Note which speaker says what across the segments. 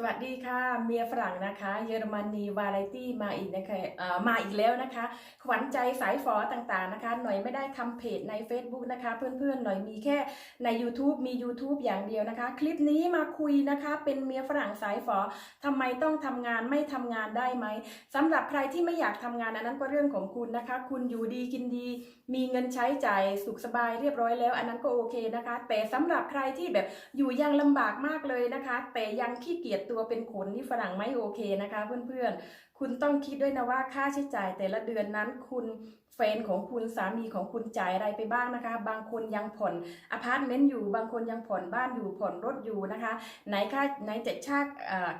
Speaker 1: สวัสดีค่ะ เมียฝรั่งนะคะ เยอรมนีวาไรตี้มาอีกนะคะเอ่อมาอีกแล้วนะคะ ขวัญใจสายฝอต่างๆนะคะ หน่อยไม่ได้ทำเพจใน Facebook นะคะ เพื่อนๆ หน่อยมีแค่ใน YouTube มี YouTube อย่างเดียวนะคะ คลิปนี้มาคุยนะคะ เป็นเมียฝรั่งสายฝอทำไมต้องทำงานไม่ทำงานได้ไหมสำหรับใครที่ไม่อยากทำงานอันนั้นก็เรื่องของคุณนะคะ คุณอยู่ดีกินดี มีเงินใช้จ่ายสุขสบายเรียบร้อยแล้ว อันนั้นก็โอเคนะคะ แต่สำหรับใครที่แบบอยู่ยังลำบากมากเลยนะคะ แต่ยังขี้เกียจตัวเป็นขนที่ฝรั่งไม่โอเคนะคะเพื่อนๆ คุณต้องคิดด้วยนะว่าค่าใช้จ่ายแต่ละเดือนนั้นคุณแฟนของคุณสามีของคุณจ่ายอะไรไปบ้างนะคะ บางคนยังผ่อนอพาร์ตเมนต์อยู่ บางคนยังผ่อนบ้านอยู่ผ่อนรถอยู่นะคะไหนค่าไหนจะชา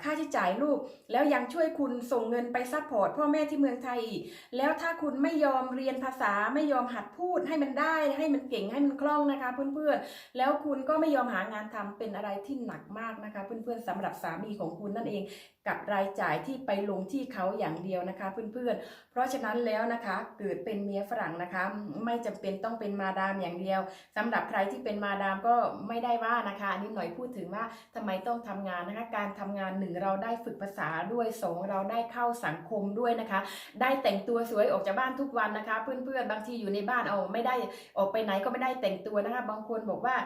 Speaker 1: ค่าใช้จ่ายลูก แล้วยังช่วยคุณส่งเงินไปซัพพอร์ตพ่อแม่ที่เมืองไทยอีกแล้วถ้าคุณไม่ยอมเรียนภาษาไม่ยอมหัดพูดให้มันได้ให้มันเก่งให้มันคล่องนะคะเพื่อนๆแล้วคุณก็ไม่ยอมหางานทำเป็นอะไรที่หนักมากนะคะ เพื่อนๆสำหรับสามีของคุณนั่นเอง กับรายจ่ายที่ไปลงที่เขาอย่างเดียวนะคะเพื่อนๆ เพราะฉะนั้นแล้วนะคะเกิดเป็นเมียฝรั่งนะคะ ไม่จำเป็นต้องเป็นมาดามอย่างเดียวสำหรับใครที่เป็นมาดามก็ไม่ได้ว่านะคะอันนี้หน่อยพูดถึงว่าทำไมต้องทำงานนะคะ การทำงานหนึ่งเราได้ฝึกภาษาด้วยสองเราได้เข้าสังคมด้วยนะคะ ได้แต่งตัวสวยออกจากบ้านทุกวันนะคะ เพื่อนๆบางทีอยู่ในบ้านเอาไม่ได้ออกไปไหนก็ไม่ได้แต่งตัวนะคะ บางคนบอกว่า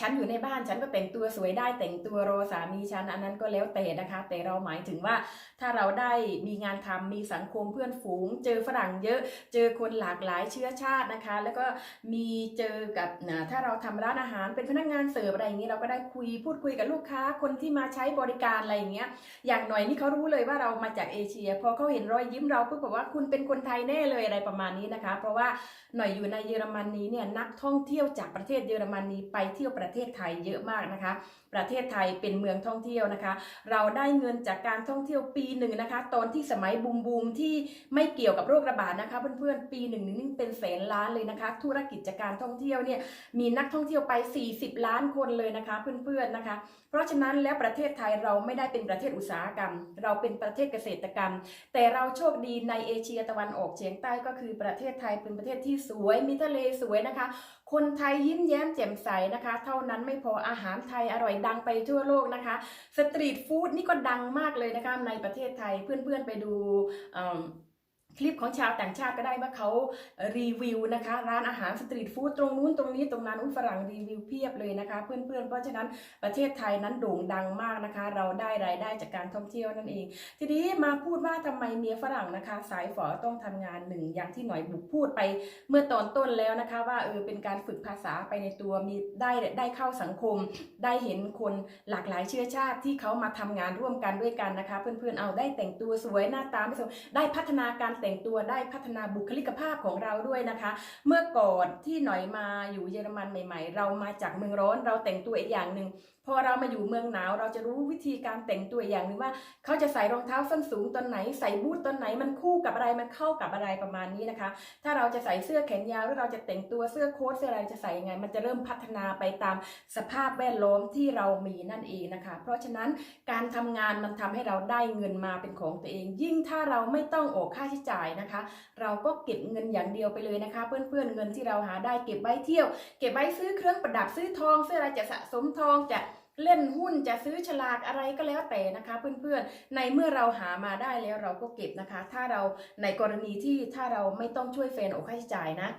Speaker 1: ฉันอยู่ในบ้านฉันก็แต่งตัวสวยได้แต่งตัวโรสามีฉันอันนั้นก็แล้วแต่นะคะ แต่เราหมายถึงว่าถ้าเราได้มีงานทำมีสังคมเพื่อนฝูง เจอฝรั่งเยอะ เจอคนหลากหลายเชื้อชาตินะคะ แล้วก็มีเจอกับนะถ้าเราทำร้านอาหารเป็นพนักงานเสิร์ฟอะไรอย่างนี้เราก็ได้คุยพูดคุยกับลูกค้าคนที่มาใช้บริการอะไรอย่างเงี้ยอย่างหน่อยนี่เขารู้เลยว่าเรามาจากเอเชีย พอเขาเห็นรอยยิ้มเราปุ๊บบอกว่าคุณเป็นคนไทยแน่เลยอะไรประมาณนี้นะคะ เพราะว่าหน่อยอยู่ในเยอรมนีเนี่ยนักท่องเที่ยวจากประเทศเยอรมนีไปเที่ยวประเทศไทยเยอะมากนะคะ ประเทศไทยเป็นเมืองท่องเที่ยวนะคะ เราได้เงินจากการท่องเที่ยวปีหนึ่งนะคะ ตอนที่สมัยบูมบูมที่ไม่เกี่ยวกับโรคระบาดนะคะ เพื่อนๆปีหนึ่งนี่เป็นแสนล้านเลยนะคะ ธุรกิจจากการท่องเที่ยวเนี่ยมีนักท่องเที่ยวไป 40 ล้านคนเลยนะคะ เพื่อนๆนะคะ เพราะฉะนั้นแล้วประเทศไทยเราไม่ได้เป็นประเทศอุตสาหกรรม เราเป็นประเทศเกษตรกรรม แต่เราโชคดีในเอเชียตะวันออกเฉียงใต้ก็คือประเทศไทยเป็นประเทศที่สวยมีทะเลสวยนะคะ คนไทยยิ้มแย้มแจ่มใสนะคะเท่านั้นไม่พออาหารไทยอร่อยดังไปทั่วโลกนะคะ สตรีทฟู้ดนี่ก็ดังมากเลยนะคะในประเทศไทยเพื่อนๆไปดู คลิปของชาวต่างชาติก็ได้ว่าเขารีวิวนะคะ ร้านอาหารสตรีทฟู้ดตรงนู้นตรงนี้ตรงนั้นอุ้ฝรั่งรีวิวเพียบเลยนะคะ เพื่อนๆ เพราะฉะนั้นประเทศไทยนั้นโด่งดังมากนะคะ เราได้รายได้จากการท่องเที่ยวนั่นเอง ทีนี้มาพูดว่าทำไมเมียฝรั่งนะคะ สายฝอต้องทำงานหนึ่งอย่างที่หน่อยบุกพูดไปเมื่อตอนต้นแล้วนะคะ ว่าเออเป็นการฝึกภาษาไปในตัวมีได้ได้เข้าสังคม ได้เห็นคนหลากหลายเชื้อชาติที่เขามาทำงานร่วมกันด้วยกันนะคะ เพื่อนๆเอาได้แต่งตัวสวยหน้าตาไม่สวยได้พัฒนาการแต่งตัวได้พัฒนาบุคลิกภาพของเราด้วยนะคะ เมื่อก่อนที่หน่อยมาอยู่เยอรมันใหม่ ๆ เรามาจากเมืองร้อนเราแต่งตัวอีกอย่างหนึ่งพอเรามาอยู่เมืองหนาวเราจะรู้วิธีการแต่งตัวอย่างหนึ่งว่าเขาจะใส่รองเท้าส้นสูงตอนไหน ใส่บูทตอนไหนมันคู่กับอะไรมันเข้ากับอะไรประมาณนี้นะคะ ถ้าเราจะใส่เสื้อแขนยาวหรือเราจะแต่งตัวเสื้อโค้ทเสื้ออะไรจะใส่ยังไง มันจะเริ่มพัฒนาไปตามสภาพแวดล้อมที่เรามีนั่นเองนะคะ เพราะฉะนั้นการทำงานมันทำให้เราได้เงินมาเป็นของตัวเอง ยิ่งถ้าเราไม่ต้องออกค่าใช้จ่ายนะคะ เราก็เก็บเงินอย่างเดียวไปเลยนะคะ เพื่อนๆเงินที่เราหาได้เก็บไว้เที่ยว เก็บไว้ซื้อเครื่องประดับซื้อทอง ซื้ออะไรจะสะสมทองจะ เล่นหุ้นจะซื้อฉลากอะไรก็แล้วแต่นะคะเพื่อนๆ ในเมื่อเราหามาได้แล้วเราก็เก็บนะคะ ถ้าเราในกรณีที่ถ้าเราไม่ต้องช่วยแฟนออกค่าใช้จ่ายนะ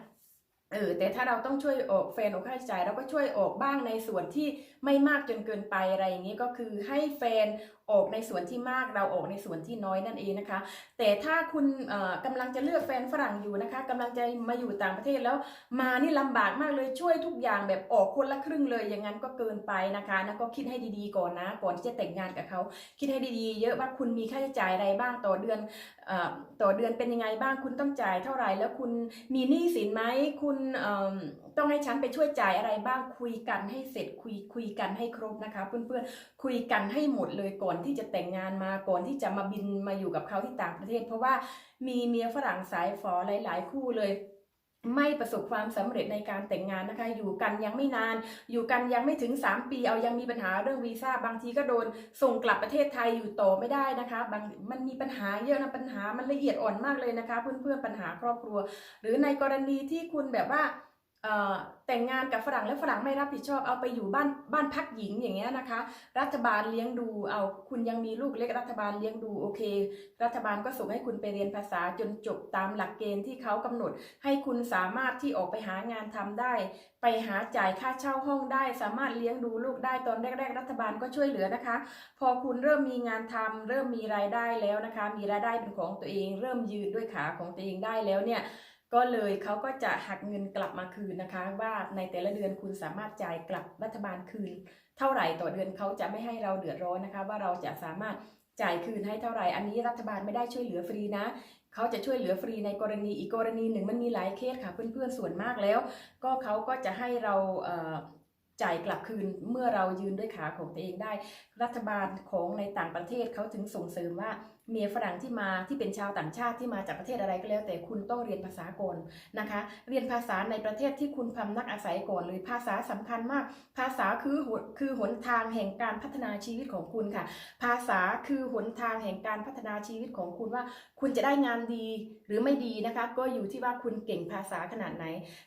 Speaker 1: เออแต่ถ้าเราต้องช่วยออกแฟนออกค่าใช้จ่ายเราก็ช่วยออกบ้างในส่วนที่ไม่มากจนเกินไปอะไรอย่างนี้ก็คือให้แฟน ออกในส่วนที่มากเราออกในส่วนที่น้อยนั่นเองนะคะ แต่ถ้าคุณเอ่อกำลังจะเลือกแฟนฝรั่งอยู่นะคะกำลังจะมาอยู่ต่างประเทศแล้วมานี่ลำบากมากเลยช่วยทุกอย่างแบบออกคนละครึ่งเลยอย่างนั้นก็เกินไปนะคะนะก็คิดให้ดีๆก่อนนะ ก่อนที่จะแต่งงานกับเขาคิดให้ดีๆ เยอะว่าคุณมีค่าใช้จ่ายอะไรบ้างต่อเดือนอต่อเดือนเป็นยังไงบ้างคุณต้องจ่ายเท่าไหร่แล้วคุณมีหนี้สินไหมคุณต้องให้ฉันไปช่วยจ่ายอะไรบ้างคุยกันให้เสร็จคุยคุยกันให้ครบนะคะ เพื่อนๆคุยกันให้หมดเลยก่อนที่จะแต่งงานมาก่อนที่จะมาบินมาอยู่กับเขาที่ต่างประเทศ เพราะว่ามีเมียฝรั่งสายฝอหลาย ๆ คู่เลยไม่ประสบความสำเร็จในการแต่งงานนะคะ อยู่กันยังไม่นาน อยู่กันยังไม่ถึง 3 ปี เอายังมีปัญหาเรื่องวีซ่าบางทีก็โดนส่งกลับประเทศไทยอยู่ต่อไม่ได้นะคะ บางมันมีปัญหาเยอะนะปัญหามันละเอียดอ่อนมากเลยนะคะ เพื่อนๆปัญหาครอบครัว หรือในกรณีที่คุณแบบว่า แต่งงานกับฝรั่งแล้วฝรั่งไม่รับผิดชอบเอาไปอยู่บ้านบ้านพักหญิงอย่างเงี้ยนะคะ รัฐบาลเลี้ยงดูเอาคุณยังมีลูกเล็กรัฐบาลเลี้ยงดูโอเค รัฐบาลก็ส่งให้คุณไปเรียนภาษาจนจบตามหลักเกณฑ์ที่เขากำหนด ให้คุณสามารถที่ออกไปหางานทำได้ ไปหาจ่ายค่าเช่าห้องได้ สามารถเลี้ยงดูลูกได้ตอนแรก ๆ รัฐบาลก็ช่วยเหลือนะคะ พอคุณเริ่มมีงานทำเริ่มมีรายได้แล้วนะคะ มีรายได้เป็นของตัวเอง เริ่มยืนด้วยขาของตัวเองได้แล้วเนี่ย ก็เลยเขาก็จะหักเงินกลับมาคืนนะคะ ว่าในแต่ละเดือนคุณสามารถจ่ายกลับรัฐบาลคืน เท่าไหร่ต่อเดือนเขาจะไม่ให้เราเดือดร้อนนะคะ ว่าเราจะสามารถจ่ายคืนให้เท่าไหร่ อันนี้รัฐบาลไม่ได้ช่วยเหลือฟรีนะเขาจะช่วยเหลือฟรีในกรณีอีกกรณีหนึ่งมันมีหลายเคสค่ะเพื่อนๆส่วนมากแล้ว ก็เขาก็จะให้เราจ่ายกลับคืนเมื่อเรายืนด้วยขาของตัวเองได้ รัฐบาลของในต่างประเทศเขาถึงส่งเสริมว่า เมียฝรั่งที่มาที่เป็นชาวต่างชาติที่มาจากประเทศอะไรก็แล้ว แต่คุณต้องเรียนภาษาก่อนนะคะ เรียนภาษาในประเทศที่คุณพำนักอาศัยก่อนเลยภาษาสำคัญมาก ภาษาคือคือหนทางแห่งการพัฒนาชีวิตของคุณค่ะ ภาษาคือหนทางแห่งการพัฒนาชีวิตของคุณว่า คุณจะได้งานดีหรือไม่ดีนะคะ ก็อยู่ที่ว่าคุณเก่งภาษาขนาดไหน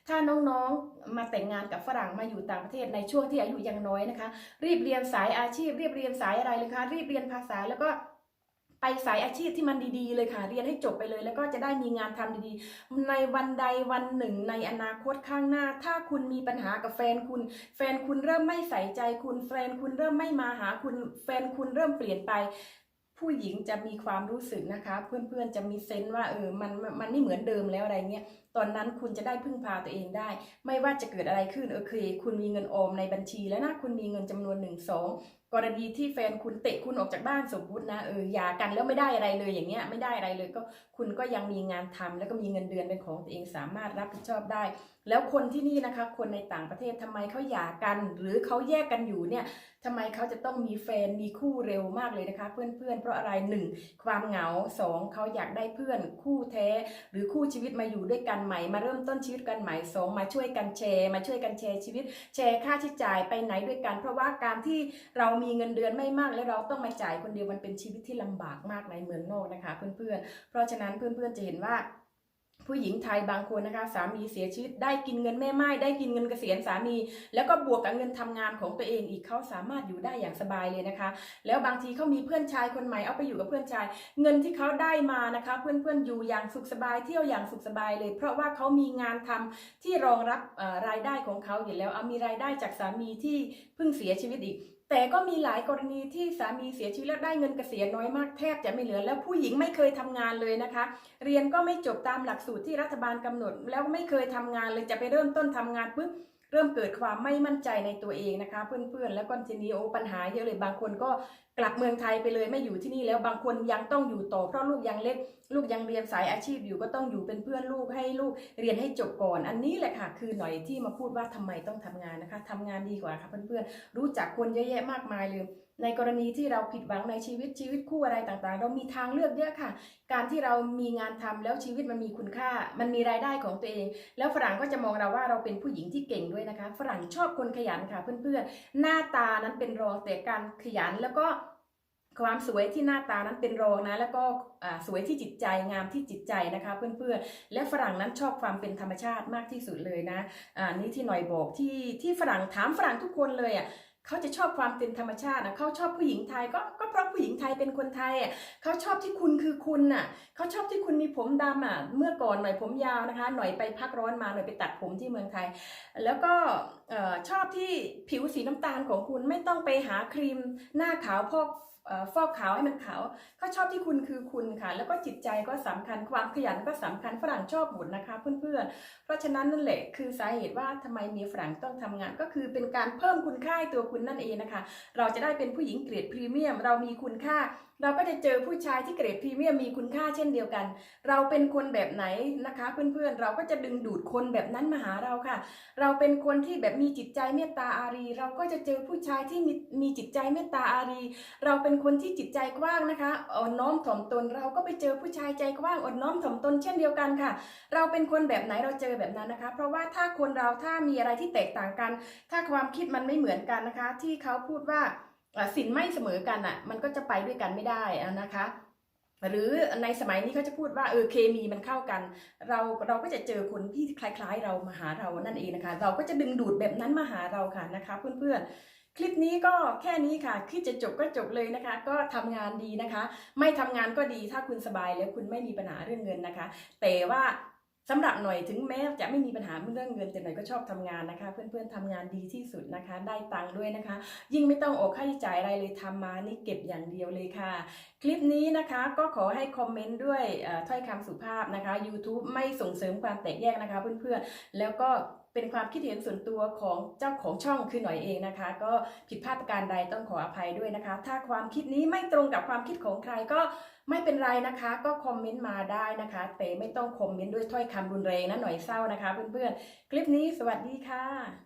Speaker 1: ถ้าน้องๆมาแต่งงานกับฝรั่งมาอยู่ต่างประเทศในช่วงที่อายุยังน้อยนะคะ รีบเรียนสายอาชีพ รีบเรียนสายอะไรเลยคะรีบเรียนภาษาแล้วก็ ไปสายอาชีพที่มันดีๆ เลยค่ะ เรียนให้จบไปเลย แล้วก็จะได้มีงานทำดีๆ ในวันใดวันหนึ่ง ในอนาคตข้างหน้า ถ้าคุณมีปัญหากับแฟนคุณ แฟนคุณเริ่มไม่ใส่ใจคุณแฟนคุณเริ่มไม่มาหาคุณแฟนคุณเริ่มเปลี่ยนไปผู้หญิงจะมีความรู้สึกนะคะ เพื่อนๆจะมีเซนต์ว่าเออมันมันไม่เหมือนเดิมแล้วอะไรเงี้ย ตอนนั้นคุณจะได้พึ่งพาตัวเองได้ ไม่ว่าจะเกิดอะไรขึ้นโอเค คุณมีเงินออมในบัญชีแล้วนะคุณมีเงินจำนวนหนึ่งสองกรณีที่แฟนคุณเตะคุณออกจากบ้านสมมุตินะเออหย่ากันแล้วไม่ได้อะไรเลยอย่างเงี้ยไม่ได้อะไรเลยก็คุณก็ยังมีงานทำแล้วก็มีเงินเดือนเป็นของตัวเองสามารถรับผิดชอบได้ แล้วคนที่นี่นะคะ คนในต่างประเทศทำไมเขาหย่ากัน หรือเขาแยกกันอยู่เนี่ยทำไมเขาจะต้องมีแฟนมีคู่เร็วมากเลยนะคะ เพื่อนๆ เพราะอะไรหนึ่งความเหงาสองเขาอยากได้เพื่อนคู่แท้ หรือคู่ชีวิตมาอยู่ด้วยกันใหม่ มาเริ่มต้นชีวิตกันใหม่สองมาช่วยกันแชร์ มาช่วยกันแชร์ชีวิต แชร์ค่าใช้จ่ายไปไหนด้วยกัน เพราะว่าการที่เรามีเงินเดือนไม่มาก และเราต้องมาจ่ายคนเดียวมันเป็นชีวิตที่ลำบากมากในเมืองนอกนะคะ เพื่อนๆ เพราะฉะนั้นเพื่อนๆจะเห็นว่า ผู้หญิงไทยบางคนนะคะสามีเสียชีวิตได้กินเงินแม่ไม้ได้กินเงินเกษียณสามี แล้วก็บวกกับเงินทำงานของตัวเองอีกเขาสามารถอยู่ได้อย่างสบายเลยนะคะ แล้วบางทีเขามีเพื่อนชายคนใหม่เอาไปอยู่กับเพื่อนชาย เงินที่เขาได้มานะคะ เพื่อนๆอยู่อย่างสุขสบายเที่ยวอย่างสุขสบายเลย เพราะว่าเขามีงานทำที่รองรับรายได้ของเขาอยู่แล้วเอามีรายได้จากสามีที่เพิ่งเสียชีวิตอีกแต่ก็มีหลายกรณีที่สามีเสียชีวิตแล้วได้เงินเกษียณน้อยมากแทบจะไม่เหลือ แล้วผู้หญิงไม่เคยทำงานเลยนะคะ เรียนก็ไม่จบตามหลักสูตรที่รัฐบาลกำหนด แล้วไม่เคยทำงานเลยจะไปเริ่มต้นทำงานปุ๊บเริ่มเกิดความไม่มั่นใจในตัวเองนะคะ เพื่อนๆ แล้วก็ทีนี้โอ้ปัญหาเยอะเลยบางคนก็ กลับเมืองไทยไปเลยไม่อยู่ที่นี่แล้วบางคนยังต้องอยู่ต่อเพราะลูกยังเล็ก ลูกยังเรียนสายอาชีพอยู่ก็ต้องอยู่เป็นเพื่อนลูกให้ลูกเรียนให้จบก่อน อันนี้แหละค่ะคือหน่อยที่มาพูดว่าทำไมต้องทำงานนะคะทำงานดีกว่าค่ะเพื่อนๆรู้จักคนเยอะแยะมากมายเลยในกรณีที่เราผิดหวังในชีวิตชีวิตคู่อะไรต่างๆ เรามีทางเลือกเยอะค่ะ การที่เรามีงานทำแล้วชีวิตมันมีคุณค่า มันมีรายได้ของตัวเอง แล้วฝรั่งก็จะมองเราว่าเราเป็นผู้หญิงที่เก่งด้วยนะคะ ฝรั่งชอบคนขยันค่ะเพื่อนๆ หน้าตานั้นเป็นรองแต่การขยันแล้วก็ ความสวยที่หน้าตานั้นเป็นรองนะ แล้วก็สวยที่จิตใจงามที่จิตใจนะคะ เพื่อนๆ และฝรั่งนั้นชอบความเป็นธรรมชาติมากที่สุดเลยนะอ่านี่ที่หน่อยบอกที่ที่ฝรั่งถามฝรั่งทุกคนเลยอะเขาจะชอบความเป็นธรรมชาตินะเขาชอบผู้หญิงไทยก็ก็เพราะผู้หญิงไทยเป็นคนไทยอะเขาชอบที่คุณคือคุณน่ะเขาชอบที่คุณมีผมดำอะเมื่อก่อนหน่อยผมยาวนะคะ หน่อยไปพักร้อนมาหน่อยไปตัดผมที่เมืองไทย แล้วก็ชอบที่ผิวสีน้ำตาลของคุณไม่ต้องไปหาครีมหน้าขาวพอก ฟอกขาวให้มันขาวเขาชอบที่คุณคือคุณค่ะ แล้วก็จิตใจก็สำคัญความขยันก็สำคัญฝรั่งชอบหมดนะคะเพื่อนๆ เพราะฉะนั้นนั่นแหละคือสาเหตุว่าทำไมมีฝรั่งต้องทำงาน ก็คือเป็นการเพิ่มคุณค่าตัวคุณนั่นเองนะคะ เราจะได้เป็นผู้หญิงเกรดพรีเมียม เรามีคุณค่าเราก็จะเจอผู้ชายที่เกรดพรีเมียมมีคุณค่าเช่นเดียวกัน เราเป็นคนแบบไหนนะคะ เพื่อนๆ เราก็จะดึงดูดคนแบบนั้นมาหาเราค่ะ เราเป็นคนที่แบบมีจิตใจเมตตาอารี เราก็จะเจอผู้ชายที่มีมีจิตใจเมตตาอารี เราเป็นคนที่จิตใจกว้างนะคะอ่อนน้อมถ่อมตน เราก็ไปเจอผู้ชายใจกว้างอ่อนน้อมถ่อมตนเช่นเดียวกันค่ะ เราเป็นคนแบบไหนเราเจอแบบนั้นนะคะ เพราะว่าถ้าคนเราถ้ามีอะไรที่แตกต่างกัน ถ้าความคิดมันไม่เหมือนกันนะคะ ที่เขาพูดว่า สินไม่เสมอกันอะ มันก็จะไปด้วยกันไม่ได้นะคะ หรือในสมัยนี้เขาจะพูดว่าเออเคมีมันเข้ากัน เราเราก็จะเจอคนที่คล้ายๆ เรามาหาเรานั่นเองนะคะ เราก็จะดึงดูดแบบนั้นมาหาเราค่ะนะคะเพื่อนๆคลิปนี้ก็แค่นี้ค่ะคิดจะจบก็จบเลยนะคะ ก็ทำงานดีนะคะ ไม่ทำงานก็ดีถ้าคุณสบายแล้วคุณไม่มีปัญหาเรื่องเงินนะคะ แต่ว่า สำหรับหน่อยถึงแม้จะไม่มีปัญหาเรื่องเงินแต่หน่อยก็ชอบทำงานนะคะ เพื่อนๆทำงานดีที่สุดนะคะ ได้ตังค์ด้วยนะคะ ยิ่งไม่ต้องออกค่าใช้จ่ายอะไรเลยทำมานี่เก็บอย่างเดียวเลยค่ะ คลิปนี้นะคะก็ขอให้คอมเมนต์ด้วยถ้อยคำสุภาพนะคะ YouTube ไม่ส่งเสริมความแตกแยกนะคะ เพื่อนๆแล้วก็ เป็นความคิดเห็นส่วนตัวของเจ้าของช่องคือหน่อยเองนะคะ ก็ผิดพลาดประการใดต้องขออภัยด้วยนะคะ ถ้าความคิดนี้ไม่ตรงกับความคิดของใครก็ไม่เป็นไรนะคะ ก็คอมเมนต์มาได้นะคะ แต่ไม่ต้องคอมเมนต์ด้วยถ้อยคำรุนแรงนะหน่อยเศร้านะคะ เพื่อนๆคลิปนี้สวัสดีค่ะ